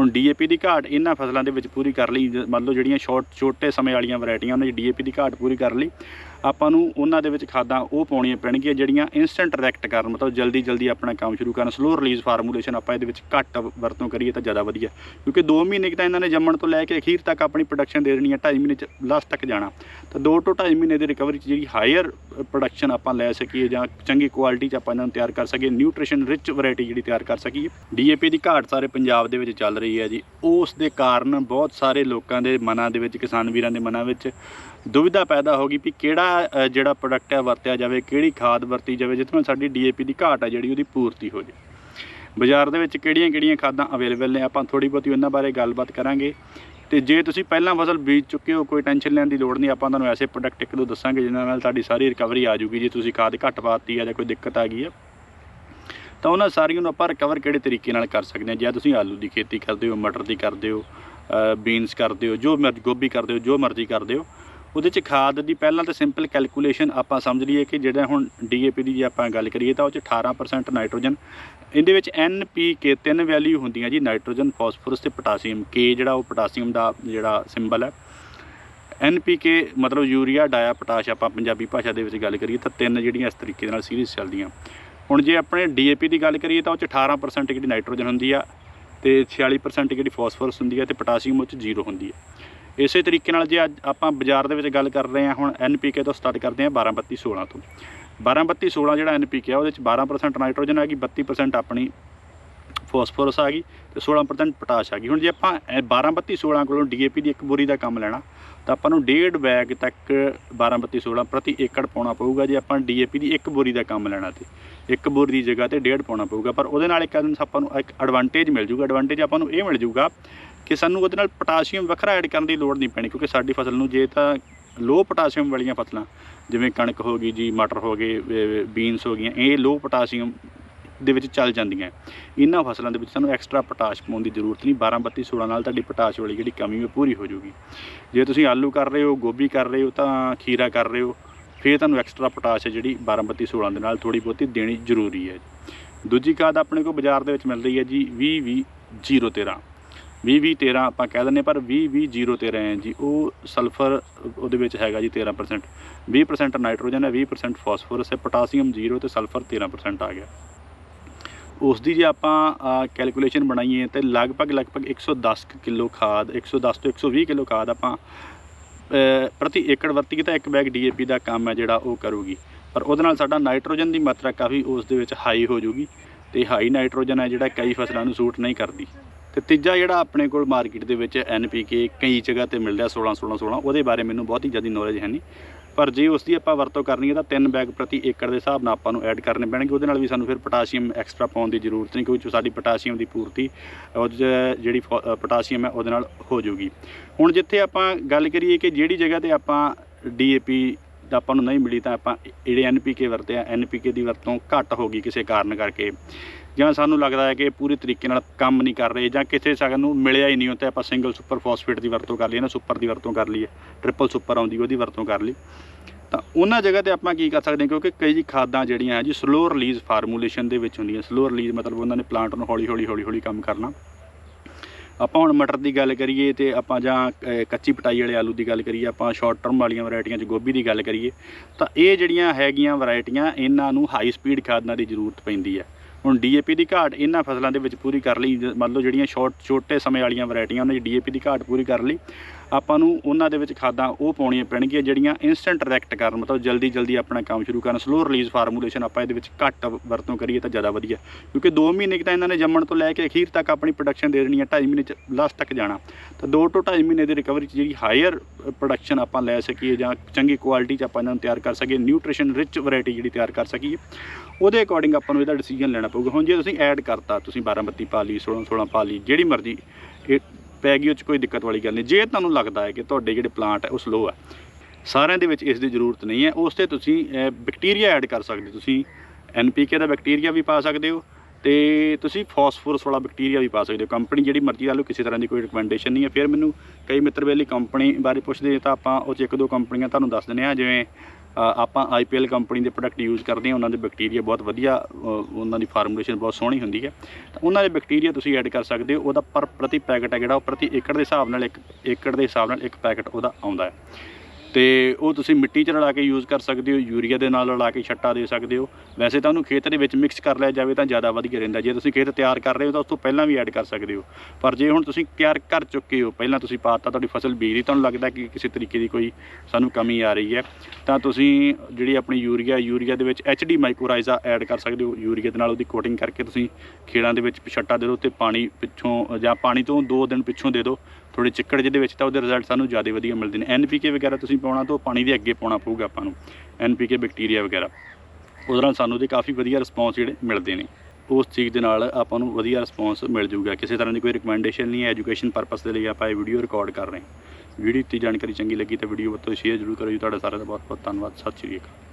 ਹੁਣ ਡੀਏਪੀ ਦੀ ਘਾਟ ਇਹਨਾਂ ਫਸਲਾਂ ਦੇ ਵਿੱਚ ਪੂਰੀ ਕਰ ਲਈ, ਮੰਨ ਲਓ ਜਿਹੜੀਆਂ ਛੋਟ ਛੋਟੇ ਸਮੇਂ ਵਾਲੀਆਂ ਵੈਰਾਈਟੀਆਂ, ਉਹਨਾਂ 'ਚ ਡੀਏਪੀ ਦੀ ਘਾਟ ਪੂਰੀ ਕਰ ਲਈ। ਆਪਾਂ ਨੂੰ ਉਹਨਾਂ ਦੇ ਵਿੱਚ ਖਾਦਾਂ ਉਹ ਪਾਉਣੀਆਂ ਪੈਣਗੀਆਂ ਜਿਹੜੀਆਂ ਇਨਸਟੈਂਟ ਰਿਐਕਟ ਕਰਨ, ਮਤਲਬ ਜਲਦੀ ਜਲਦੀ ਆਪਣਾ ਕੰਮ ਸ਼ੁਰੂ ਕਰਨ ਸਲੋ ਰਿਲੀਜ਼ ਫਾਰਮੂਲੇਸ਼ਨ ਆਪਾਂ ਇਹਦੇ ਵਿੱਚ ਘੱਟ ਵਰਤੋਂ ਕਰੀਏ ਤਾਂ ਜ਼ਿਆਦਾ ਵਧੀਆ। ਕਿਉਂਕਿ 2 ਮਹੀਨੇ ਤਾਂ ਇਹਨਾਂ ਨੇ ਜੰਮਣ ਤੋਂ ਲੈ ਕੇ ਅਖੀਰ ਤੱਕ ਆਪਣੀ ਪ੍ਰੋਡਕਸ਼ਨ ਦੇ ਦੇਣੀ ਹੈ 2.5 ਮਹੀਨੇ ਚ ਲਾਸਟ ਤੱਕ ਜਾਣਾ। ਤਾਂ 2 ਤੋਂ 2.5 ਮਹੀਨੇ ਦੀ ਰਿਕਵਰੀ ਚ ਜਿਹੜੀ ਹਾਇਰ ਪ੍ਰੋਡਕਸ਼ਨ ਆਪਾਂ ਲੈ ਸਕੀਏ ਜਾਂ ਚੰਗੀ ਕੁਆਲਿਟੀ ਚ ਆਪਾਂ ਇਹਨਾਂ ਨੂੰ ਤਿਆਰ ਕਰ ਸਕੀਏ ਨਿਊਟ੍ਰੀਸ਼ਨ ਰਿਚ ਵੈਰਾਈਟੀ ਜਿਹੜੀ ਤਿਆਰ ਕਰ ਸਕੀਏ। ਡੀਏਪੀ ਦੀ ਘਾਟ ਸਾਰੇ ਪੰਜਾਬ ਦੇ ਵਿੱਚ ਚੱਲ ਰਹੀ ਹੈ ਜੀ। ਉਸ ਦੇ ਕਾਰਨ ਬਹੁਤ ਸਾਰੇ ਲੋਕਾਂ ਦੇ ਮਨਾਂ ਦੇ ਵਿੱਚ, ਕਿਸਾਨ ਵੀਰਾਂ ਦੇ ਮਨਾਂ ਵਿੱਚ ਦੁਵਿਧਾ ਪੈਦਾ ਹੋ ਗਈ ਵੀ ਕਿਹੜਾ ਅ, ਜਿਹੜਾ ਪ੍ਰੋਡਕਟ ਹੈ ਵਰਤਿਆ ਜਾਵੇ ਕਿਹੜੀ ਖਾਦ ਵਰਤੀ ਜਾਵੇ ਜਿਸ ਨਾਲ ਸਾਡੀ ਡੀਏਪੀ ਦੀ ਘਾਟ ਹੈ ਜਿਹੜੀ ਉਹਦੀ ਪੂਰਤੀ ਹੋ ਜਾਵੇ। ਬਾਜ਼ਾਰ ਦੇ ਵਿੱਚ ਕਿਹੜੀਆਂ-ਕਿਹੜੀਆਂ ਖਾਦਾਂ ਅਵੇਲੇਬਲ ਨੇ ਆਪਾਂ ਥੋੜੀ ਬਹੁਤੀ ਉਹਨਾਂ ਬਾਰੇ ਗੱਲਬਾਤ ਕਰਾਂਗੇ। ਤੇ ਜੇ ਤੁਸੀਂ ਪਹਿਲਾਂ ਫਸਲ ਬੀਜ ਚੁੱਕੇ ਹੋ ਕੋਈ ਟੈਨਸ਼ਨ ਲੈਣ ਦੀ ਲੋੜ ਨਹੀਂ ਆਪਾਂ ਤੁਹਾਨੂੰ ਐਸੇ ਪ੍ਰੋਡਕਟ ਇੱਕ ਦੋ ਦੱਸਾਂਗੇ ਜਿਨ੍ਹਾਂ ਨਾਲ ਤੁਹਾਡੀ ਸਾਰੀ ਰਿਕਵਰੀ ਆ ਜੂਗੀ ਜੇ ਤੁਸੀਂ ਖਾਦ ਘੱਟ ਪਾਤੀ ਆ ਜਾਂ ਕੋਈ ਦਿੱਕਤ ਆ ਗਈ ਆ ਤਾਂ ਉਹਨਾਂ ਸਾਰੀਆਂ ਨੂੰ ਆਪਾਂ ਰਿਕਵਰ ਕਿਹੜੇ ਤਰੀਕੇ ਨਾਲ ਕਰ ਸਕਦੇ ਹਾਂ? ਜੇ ਤੁਸੀਂ ਆਲੂ ਦੀ ਖੇਤੀ ਕਰਦੇ ਹੋ ਮਟਰ ਦੀ ਕਰਦੇ ਹੋ ਬੀਨਸ ਕਰਦੇ ਹੋ ਜੋ ਮਰਜ਼ੀ ਗੋਭੀ ਕਰਦੇ ਹੋ ਜੋ ਮਰਜ਼ੀ ਕਰਦੇ ਹੋ। ਉਹਦੇ ਚ ਖਾਦ ਦੀ ਪਹਿਲਾਂ ਤਾਂ ਸਿੰਪਲ ਕੈਲਕੂਲੇਸ਼ਨ ਆਪਾਂ ਸਮਝ ਲਈਏ ਕਿ ਜਿਹੜਾ ਹੁਣ ਡੀਏਪੀ ਦੀ ਜੇ ਆਪਾਂ ਗੱਲ ਕਰੀਏ ਤਾਂ ਉਹ ਚ 18% ਨਾਈਟ੍ਰੋਜਨ ਇਹਦੇ ਵਿੱਚ ਐੱਨ ਪੀ ਕੇ ਤਿੰਨ ਵੈਲਿਊ ਹੁੰਦੀਆਂ ਜੀ ਨਾਈਟ੍ਰੋਜਨ ਫਾਸਫੋਰਸ ਤੇ ਪੋਟਾਸੀਅਮ ਕੇ ਜਿਹੜਾ ਉਹ ਪੋਟਾਸੀਅਮ ਦਾ ਜਿਹੜਾ ਸਿੰਬਲ ਹੈ। ਐੱਨ ਪੀ ਕੇ ਮਤਲਬ ਯੂਰੀਆ ਡਾਇਆ ਪੋਟਾਸ਼ ਆਪਾਂ ਪੰਜਾਬੀ ਭਾਸ਼ਾ ਦੇ ਵਿੱਚ ਗੱਲ ਕਰੀਏ ਤਾਂ ਤਿੰਨ ਜਿਹੜੀਆਂ ਇਸ ਤਰੀਕੇ ਦੇ ਨਾਲ ਸੀਰੀਜ਼ ਚੱਲਦੀਆਂ। ਹੁਣ ਜੇ ਆਪਣੇ DAP ਦੀ ਗੱਲ ਕਰੀਏ ਤਾਂ ਉਹ ਚ 18% ਜਿਹੜੀ ਨਾਈਟ੍ਰੋਜਨ ਹੁੰਦੀ ਆ ਤੇ 46% ਜਿਹੜੀ ਫਾਸਫੋਰਸ ਹੁੰਦੀ ਹੈ ਤੇ ਪੋਟਾਸੀਅਮ ਉਹ ਚ ਜ਼ੀਰੋ ਹੁੰਦੀ ਹੈ ਇਸੇ ਤਰੀਕੇ ਨਾਲ ਜੇ ਅੱਜ ਆਪਾਂ ਬਾਜ਼ਾਰ ਦੇ ਵਿੱਚ ਗੱਲ ਕਰ ਰਹੇ ਹਾਂ, ਹੁਣ NPK ਤੋਂ ਸਟਾਰਟ ਕਰਦੇ ਹਾਂ 12 32 16 ਤੋਂ। 12 32 16 ਜਿਹੜਾ NPK ਆ, ਉਹਦੇ ਚ 12% ਨਾਈਟ੍ਰੋਜਨ ਆ ਗਈ 32% ਆਪਣੀ ਫੋਸਫੋਰਸ ਆ ਗਈ ਤੇ 16% ਪੋਟਾਸ਼ ਆ ਗਈ। ਹੁਣ ਜੇ ਆਪਾਂ 12 32 16 ਕੋਲੋਂ DAP ਦੀ ਇੱਕ ਬੋਰੀ ਦਾ ਕੰਮ ਲੈਣਾ, ਤਾਂ ਆਪਾਂ ਨੂੰ ਡੇਢ ਬੈਗ ਤੱਕ 12 32 16 ਪ੍ਰਤੀ ਏਕੜ ਪਾਉਣਾ ਪਊਗਾ ਜੇ ਆਪਾਂ DAP ਦੀ ਇੱਕ ਬੋਰੀ ਦਾ ਕੰਮ ਲੈਣਾ ਤੇ। ਇੱਕ ਬੋਰੀ ਦੀ ਜਗ੍ਹਾ ਤੇ ਡੇਢ ਪਾਉਣਾ ਪਊਗਾ, ਪਰ ਉਹਦੇ ਨਾਲ ਇੱਕ ਆਪਾਂ ਨੂੰ ਇੱਕ ਐਡਵਾਂਟੇਜ ਮਿਲ ਜੂਗਾ ਐਡਵਾਂਟੇਜ ਆਪਾਂ ਨੂੰ ਇਹ ਮਿਲ ਜੂਗਾ ਕਿ ਸਾਨੂੰ ਉਹਦੇ ਨਾਲ ਪੋਟਾਸ਼ੀਅਮ ਵੱਖਰਾ ਐਡ ਕਰਨ ਦੀ ਲੋੜ ਨਹੀਂ ਪੈਣੀ, ਕਿਉਂਕਿ ਸਾਡੀ ਫਸਲ ਨੂੰ ਜੇ ਤਾਂ ਲੋ ਪੋਟਾਸ਼ੀਅਮ ਵਾਲੀਆਂ ਫਸਲਾਂ, ਜਿਵੇਂ ਕਣਕ ਹੋ ਗਈ ਜੀ, ਮਟਰ ਹੋ ਗਏ ਬੀਨਸ ਹੋ ਗਈਆਂ, ਇਹ ਲੋ ਪੋਟਾਸ਼ੀਅਮ ਦੇ ਵਿੱਚ ਚੱਲ ਜਾਂਦੀਆਂ। ਇਹਨਾਂ ਫਸਲਾਂ ਦੇ ਵਿੱਚ ਸਾਨੂੰ ਐਕਸਟਰਾ ਪੋਟਾਸ਼ ਪਾਉਣ ਦੀ ਜ਼ਰੂਰਤ ਨਹੀਂ 12 32 16 ਨਾਲ ਤੁਹਾਡੀ ਪੋਟਾਸ਼ ਵਾਲੀ ਜਿਹੜੀ ਕਮੀ ਉਹ ਪੂਰੀ ਹੋ ਜਾਊਗੀ। ਜੇ ਤੁਸੀਂ ਆਲੂ ਕਰ ਰਹੇ ਹੋ, ਗੋਭੀ ਕਰ ਰਹੇ ਹੋ, ਤਾਂ ਖੀਰਾ ਕਰ ਰਹੇ ਹੋ, ਫਿਰ ਤੁਹਾਨੂੰ ਐਕਸਟਰਾ ਪੋਟਾਸ਼ ਹੈ ਜਿਹੜੀ 12 32 16 ਦੇ ਨਾਲ ਥੋੜੀ ਬਹੁਤੀ ਦੇਣੀ ਜ਼ਰੂਰੀ ਹੈ। ਦੂਜੀ ਖਾਦ ਆਪਣੇ ਕੋਲ ਬਾਜ਼ਾਰ ਦੇ ਵਿੱਚ ਮਿਲ ਰਹੀ ਹੈ ਜੀ 20 20 013 20 20 13 ਆਪਾਂ ਕਹਿ ਦਿੰਦੇ ਪਰ 20 20 013 ਹੈ ਜੀ। ਉਹ ਸਲਫਰ ਉਹਦੇ ਵਿੱਚ ਹੈਗਾ ਜੀ 13% 20% ਨਾਈਟ੍ਰੋਜਨ ਹੈ 20% ਫਾਸਫੋਰਸ ਹੈ, ਪੋਟਾਸੀਅਮ 0 ਤੇ ਸਲਫਰ 13% ਆ ਗਿਆ। ਉਸ ਦੀ ਜੇ ਆਪਾਂ ਕੈਲਕੂਲੇਸ਼ਨ ਬਣਾਈਏ ਤੇ ਲਗਭਗ ਲਗਭਗ 110 ਕੁ ਕਿਲੋ ਖਾਦ 110 ਤੋਂ 120 ਕਿਲੋ ਖਾਦ ਆਪਾਂ ਪ੍ਰਤੀ ਏਕੜ ਵਰਤੀਏ ਤਾਂ ਇੱਕ ਬੈਗ ਡੀਏਪੀ ਦਾ ਕੰਮ ਹੈ ਜਿਹੜਾ ਉਹ ਕਰੂਗੀ। ਪਰ ਉਹਦੇ ਨਾਲ ਸਾਡਾ ਨਾਈਟ੍ਰੋਜਨ ਦੀ ਮਾਤਰਾ ਕਾਫੀ ਉਸ ਦੇ ਵਿੱਚ ਹਾਈ ਹੋ ਜੂਗੀ ਤੇ ਹਾਈ ਨਾਈਟ੍ਰੋਜਨ ਹੈ ਜਿਹੜਾ ਕਈ ਫਸਲਾਂ ਨੂੰ ਸੂਟ ਨਹੀਂ ਕਰਦੀ। ਤੇ ਤੀਜਾ ਜਿਹੜਾ ਆਪਣੇ ਕੋਲ ਮਾਰਕੀਟ ਦੇ ਵਿੱਚ ਐਨਪੀਕੇ ਕਈ ਜਗ੍ਹਾ ਤੇ ਮਿਲ ਰਿਹਾ 16 16 16 ਉਹਦੇ ਬਾਰੇ ਮੈਨੂੰ ਬਹੁਤ ਹੀ ਜ਼ਿਆਦਾ ਨੌਲੇਜ ਹੈ ਨਹੀਂ। ਪਰ ਜੇ ਉਸ ਦੀ ਆਪਾਂ ਵਰਤੋਂ ਕਰਨੀ ਹੈ ਤਾਂ ਤਿੰਨ ਬੈਗ ਪ੍ਰਤੀ ਏਕੜ ਦੇ ਹਿਸਾਬ ਨਾਲ ਆਪਾਂ ਨੂੰ ਐਡ ਕਰਨੇ ਪੈਣਗੇ। ਉਹਦੇ ਨਾਲ ਵੀ ਸਾਨੂੰ ਫਿਰ ਪੋਟਾਸ਼ੀਅਮ ਐਕਸਟਰਾ ਪਾਉਣ ਦੀ ਜ਼ਰੂਰਤ ਨਹੀਂ, ਕਿਉਂਕਿ ਸਾਡੀ ਪੋਟਾਸ਼ੀਅਮ ਦੀ ਪੂਰਤੀ, ਉਹਦੇ 'ਚ ਜਿਹੜੀ ਪੋਟਾਸ਼ੀਅਮ ਹੈ, ਉਹਦੇ ਨਾਲ ਹੋ ਜਾਊਗੀ। ਹੁਣ ਜਿੱਥੇ ਆਪਾਂ ਗੱਲ ਕਰੀਏ ਕਿ ਜਿਹੜੀ ਜਗ੍ਹਾ ਤੇ ਆਪਾਂ ਡੀਏਪੀ ਦਾ ਆਪਾਂ ਨੂੰ ਨਹੀਂ ਮਿਲੀ ਤਾਂ ਆਪਾਂ ਜਿਹੜੇ ਐਨਪੀਕੇ ਵਰਤੇ ਆ ਐਨਪੀਕੇ ਦੀ ਵਰਤੋਂ ਘੱਟ ਹੋ ਗਈ ਕਿਸੇ ਕਾਰਨ ਕਰਕੇ। ਜਾਂ ਸਾਨੂੰ ਲੱਗਦਾ ਹੈ ਕਿ ਇਹ ਪੂਰੀ ਤਰੀਕੇ ਨਾਲ ਕੰਮ ਨਹੀਂ ਕਰ ਰਹੇ ਜਾਂ ਕਿਸੇ ਸਾਨੂੰ ਮਿਲਿਆ ਹੀ ਨਹੀਂ ਉੱਤੇ ਆਪਾਂ ਸਿੰਗਲ ਸੁਪਰ ਫਾਸਫੇਟ ਦੀ ਵਰਤੋਂ ਕਰ ਲਈ ਨਾ ਸੁਪਰ ਦੀ ਵਰਤੋਂ ਕਰ ਲਈ ਟ੍ਰਿਪਲ ਸੁਪਰ ਆਉਂਦੀ, ਉਹਦੀ ਵਰਤੋਂ ਕਰ ਲਈ ਤਾਂ ਉਹਨਾਂ ਜਗ੍ਹਾ ਤੇ ਆਪਾਂ ਕੀ ਕਰ ਸਕਦੇ ਹਾਂ, ਕਿਉਂਕਿ ਕਈ ਖਾਦਾਂ ਜਿਹੜੀਆਂ ਹੈ ਜੀ ਸਲੋ ਰਿਲੀਜ਼ ਫਾਰਮੂਲੇਸ਼ਨ ਦੇ ਵਿੱਚ ਹੁੰਦੀਆਂ। ਸਲੋ ਰਿਲੀਜ਼ ਮਤਲਬ ਉਹਨਾਂ ਨੇ ਪਲਾਂਟ ਨੂੰ ਹੌਲੀ ਹੌਲੀ ਹੌਲੀ ਹੌਲੀ ਕੰਮ ਕਰਨਾ। ਆਪਾਂ ਹੁਣ ਮਟਰ ਦੀ ਗੱਲ ਕਰੀਏ ਤੇ ਆਪਾਂ ਜਾਂ ਕੱਚੀ ਪਟਾਈ ਵਾਲੇ ਆਲੂ ਦੀ ਗੱਲ ਕਰੀਏ, ਆਪਾਂ ਸ਼ਾਰਟ ਟਰਮ ਵਾਲੀਆਂ ਵੈਰਾਈਟੀਆਂ 'ਚ ਗੋਭੀ ਦੀ ਗੱਲ ਕਰੀਏ, ਤਾਂ ਇਹ ਜਿਹੜੀਆਂ ਹੈਗੀਆਂ ਵੈਰਾਈਟੀਆਂ ਇਹਨਾਂ ਨੂੰ ਹਾਈ ਸਪੀਡ ਖਾਦਾਂ ਦੀ ਜ਼ਰੂਰਤ ਪੈਂਦੀ ਹੈ। ਹੁਣ ਡੀਏਪੀ ਦੀ ਘਾਟ ਇਹਨਾਂ ਫਸਲਾਂ ਦੇ ਵਿੱਚ ਪੂਰੀ ਕਰ ਲਈ, ਮੰਨ ਲਓ ਜਿਹੜੀਆਂ ਛੋਟ ਛੋਟੇ ਸਮੇਂ ਵਾਲੀਆਂ ਵੈਰਾਈਟੀਆਂ, ਉਹਨਾਂ 'ਚ ਡੀਏਪੀ ਦੀ ਘਾਟ ਪੂਰੀ ਕਰ ਲਈ। ਆਪਾਂ ਨੂੰ ਉਹਨਾਂ ਦੇ ਵਿੱਚ ਖਾਦਾਂ ਉਹ ਪਾਉਣੀਆਂ ਪੈਣਗੀਆਂ, ਜਿਹੜੀਆਂ ਇਨਸਟੈਂਟ ਰਿਐਕਟ ਕਰਨ, ਮਤਲਬ ਜਲਦੀ ਜਲਦੀ ਆਪਣਾ ਕੰਮ ਸ਼ੁਰੂ ਕਰਨ ਸਲੋ ਰਿਲੀਜ਼ ਫਾਰਮੂਲੇਸ਼ਨ ਆਪਾਂ ਇਹਦੇ ਵਿੱਚ ਘੱਟ ਵਰਤੋਂ ਕਰੀਏ ਤਾਂ ਜ਼ਿਆਦਾ ਵਧੀਆ। ਕਿਉਂਕਿ 2 ਮਹੀਨੇ ਕੁ ਤਾਂ ਇਹਨਾਂ ਨੇ ਜੰਮਣ ਤੋਂ ਲੈ ਕੇ ਅਖੀਰ ਤੱਕ ਆਪਣੀ ਪ੍ਰੋਡਕਸ਼ਨ ਦੇ ਦੇਣੀ ਹੈ 2.5 ਮਹੀਨੇ ਚ ਲਾਸਟ ਤੱਕ ਜਾਣਾ। ਤਾਂ 2 ਤੋਂ 2.5 ਮਹੀਨੇ ਦੀ ਰਿਕਵਰੀ ਚ ਜਿਹੜੀ ਹਾਇਰ ਪ੍ਰੋਡਕਸ਼ਨ ਆਪਾਂ ਲੈ ਸਕੀਏ ਜਾਂ ਚੰਗੀ ਕੁਆਲਿਟੀ ਚ ਆਪਾਂ ਇਹਨਾਂ ਨੂੰ ਤਿਆਰ ਕਰ ਸਕੀਏ ਨਿਊਟ੍ਰੀਸ਼ਨ ਰਿਚ ਵੈਰਾਈਟੀ ਜਿਹੜੀ ਤਿਆਰ ਕਰ ਸਕੀਏ, ਉਹਦੇ ਅਕੋਰਡਿੰਗ ਆਪਾਂ ਨੂੰ ਇਹਦਾ ਡਿਸੀਜਨ ਲੈਣਾ ਪਊਗਾ। ਹੁਣ ਜੇ ਤੁਸੀਂ ਐਡ ਕਰਤਾ, ਤੁਸੀਂ 12 32 ਪਾ ਲਈ 16 16 ਪਾ ਲਈ, ਜਿਹੜੀ ਮਰਜ਼ੀ, ਇਹ ਪੈ ਗਈ, ਉਹ 'ਚ ਕੋਈ ਦਿੱਕਤ ਵਾਲੀ ਗੱਲ ਨਹੀਂ। ਜੇ ਤੁਹਾਨੂੰ ਲੱਗਦਾ ਹੈ ਕਿ ਤੁਹਾਡੇ ਜਿਹੜੇ ਪਲਾਂਟ ਹੈ, ਉਹ ਸਲੋ ਹੈ, ਸਾਰਿਆਂ ਦੇ ਵਿੱਚ ਇਸ ਦੀ ਜ਼ਰੂਰਤ ਨਹੀਂ ਹੈ। ਉਸ ਤੇ ਤੁਸੀਂ ਬੈਕਟੀਰੀਆ ਐਡ ਕਰ ਸਕਦੇ ਹੋ। ਤੁਸੀਂ ਐਨਪੀਕੇ ਦਾ ਬੈਕਟੀਰੀਆ ਵੀ ਪਾ ਸਕਦੇ ਹੋ ਤੇ ਤੁਸੀਂ ਫਾਸਫੋਰਸ ਵਾਲਾ ਬੈਕਟੀਰੀਆ ਵੀ ਪਾ ਸਕਦੇ ਹੋ। ਕੰਪਨੀ ਜਿਹੜੀ ਮਰਜ਼ੀ ਲਾ ਲਓ, ਕਿਸੇ ਤਰ੍ਹਾਂ ਦੀ ਕੋਈ ਰਿਕਮੈਂਡੇਸ਼ਨ ਨਹੀਂ ਹੈ। ਫਿਰ ਮੈਨੂੰ ਕਈ ਮਿੱਤਰ ਵੇਲੇ ਕੰਪਨੀ ਬਾਰੇ ਪੁੱਛਦੇ ਤਾਂ ਆਪਾਂ ਉਹ 'ਚ ਇੱਕ ਦੋ ਕੰਪਨੀਆਂ ਤੁਹਾਨੂੰ ਦੱਸ ਦਿੰਦੇ ਆ ਜਿਵੇਂ ਆਪਾਂ ਆਈਪੀਐਲ ਕੰਪਨੀ ਦੇ ਪ੍ਰੋਡਕਟ ਯੂਜ਼ ਕਰਦੇ ਹਾਂ, ਉਹਨਾਂ ਦੇ ਬੈਕਟੀਰੀਆ ਬਹੁਤ ਵਧੀਆ ਉਹਨਾਂ ਦੀ ਫਾਰਮੂਲੇਸ਼ਨ ਬਹੁਤ ਸੋਹਣੀ ਹੁੰਦੀ ਹੈ। ਤਾਂ ਉਹਨਾਂ ਦੇ ਬੈਕਟੀਰੀਆ ਤੁਸੀਂ ਐਡ ਕਰ ਸਕਦੇ ਹੋ, ਉਹਦਾ ਪਰ ਪ੍ਰਤੀ ਪੈਕਟ ਹੈ ਜਿਹੜਾ, ਉਹ ਪ੍ਰਤੀ ਏਕੜ ਦੇ ਹਿਸਾਬ ਨਾਲ ਇੱਕ, ਏਕੜ ਦੇ ਹਿਸਾਬ ਨਾਲ ਇੱਕ ਪੈਕਟ ਉਹਦਾ ਆਉਂਦਾ ਹੈ। ਤੇ ਉਹ ਤੁਸੀਂ ਮਿੱਟੀ 'ਚ ਰਲਾ ਕੇ ਯੂਜ਼ ਕਰ ਸਕਦੇ ਹੋ, ਯੂਰੀਆ ਦੇ ਨਾਲ ਰਲਾ ਕੇ ਛੱਟਾ ਦੇ ਸਕਦੇ ਹੋ। ਵੈਸੇ ਤਾਂ ਉਹਨੂੰ ਖੇਤ ਦੇ ਵਿੱਚ ਮਿਕਸ ਕਰ ਲਿਆ ਜਾਵੇ ਤਾਂ ਜ਼ਿਆਦਾ ਵਧੀਆ ਰਹਿੰਦਾ। ਜੇ ਤੁਸੀਂ ਖੇਤ ਤਿਆਰ ਕਰ ਰਹੇ ਹੋ ਤਾਂ ਉਸ ਤੋਂ ਪਹਿਲਾਂ ਵੀ ਐਡ ਕਰ ਸਕਦੇ ਹੋ। ਪਰ ਜੇ ਹੁਣ ਤੁਸੀਂ ਤਿਆਰ ਕਰ ਚੁੱਕੇ ਹੋ, ਪਹਿਲਾਂ ਤੁਸੀਂ ਪਾਤਾ ਤੁਹਾਡੀ ਫਸਲ ਬੀਜ ਲਈ ਤੁਹਾਨੂੰ ਲੱਗਦਾ ਕਿ ਕਿਸੇ ਤਰੀਕੇ ਦੀ ਕੋਈ ਸਾਨੂੰ ਕਮੀ ਆ ਰਹੀ ਹੈ, ਤਾਂ ਤੁਸੀਂ ਜਿਹੜੀ ਆਪਣੀ ਯੂਰੀਆ ਯੂਰੀਆ ਦੇ ਵਿੱਚ ਐਚਡੀ ਮਾਈਕੋਰਾਈਜ਼ਾ ਐਡ ਕਰ ਸਕਦੇ ਹੋ। ਯੂਰੀਆ ਦੇ ਨਾਲ ਉਹਦੀ ਕੋਟਿੰਗ ਕਰਕੇ ਤੁਸੀਂ ਖੇੜਾਂ ਦੇ ਵਿੱਚ ਛੱਟਾ ਦੇ ਦਿਓ ਤੇ ਪਾਣੀ ਪਿੱਛੋਂ ਜਾਂ ਪਾਣੀ ਤੋਂ 2 ਦਿਨ ਪਿੱਛੋਂ ਦੇ ਦਿਓ। ਥੋੜੇ ਚਿੱਕੜ ਜਿਹਦੇ ਵਿੱਚ ਤਾਂ ਉਹਦੇ ਰਿਜ਼ਲਟ ਸਾਨੂੰ ਜ਼ਿਆਦਾ ਵਧੀਆ ਮਿਲਦੇ ਨੇ। ਐਨਪੀਕੇ ਵਗੈਰਾ ਤੁਸੀਂ ਪਾਉਣਾ ਤਾਂ ਉਹ ਪਾਣੀ ਦੇ ਅੱਗੇ ਪਾਉਣਾ ਪਊਗਾ ਆਪਾਂ ਨੂੰ। ਐਨਪੀਕੇ ਬੈਕਟੀਰੀਆ ਵਗੈਰਾ। ਉਹਦੇ ਨਾਲ ਸਾਨੂੰ ਉਹਦੇ ਕਾਫੀ ਵਧੀਆ ਰਿਸਪੌਂਸ ਜਿਹੜੇ ਮਿਲਦੇ ਨੇ। ਉਸ ਚੀਜ਼ ਦੇ ਨਾਲ ਆਪਾਂ ਨੂੰ ਵਧੀਆ ਰਿਸਪੌਂਸ ਮਿਲ ਜੂਗਾ ਕਿਸੇ ਤਰ੍ਹਾਂ ਦੀ ਕੋਈ ਰਿਕਮੈਂਡੇਸ਼ਨ ਨਹੀਂ ਹੈ। ਐਜੂਕੇਸ਼ਨ ਪਰਪਸ ਦੇ ਲਈ ਆਪਾਂ ਇਹ ਵੀਡੀਓ ਰਿਕਾਰਡ ਕਰ ਰਹੇ ਹਾਂ। ਵੀਡੀਓ ਦੀ ਜਾਣਕਾਰੀ ਚੰਗੀ ਲੱਗੀ ਤਾਂ ਵੀਡੀਓ ਵੱਧ ਤੋਂ ਸ਼ੇਅਰ ਜ਼ਰੂਰ ਕਰੋ ਜੀ ਤੁਹਾਡਾ ਸਾਰਿਆਂ ਦਾ ਬਹੁਤ ਬਹੁਤ ਧੰਨਵਾਦ। ਸਤਿ ਸ਼੍ਰੀ ਅਕਾਲ।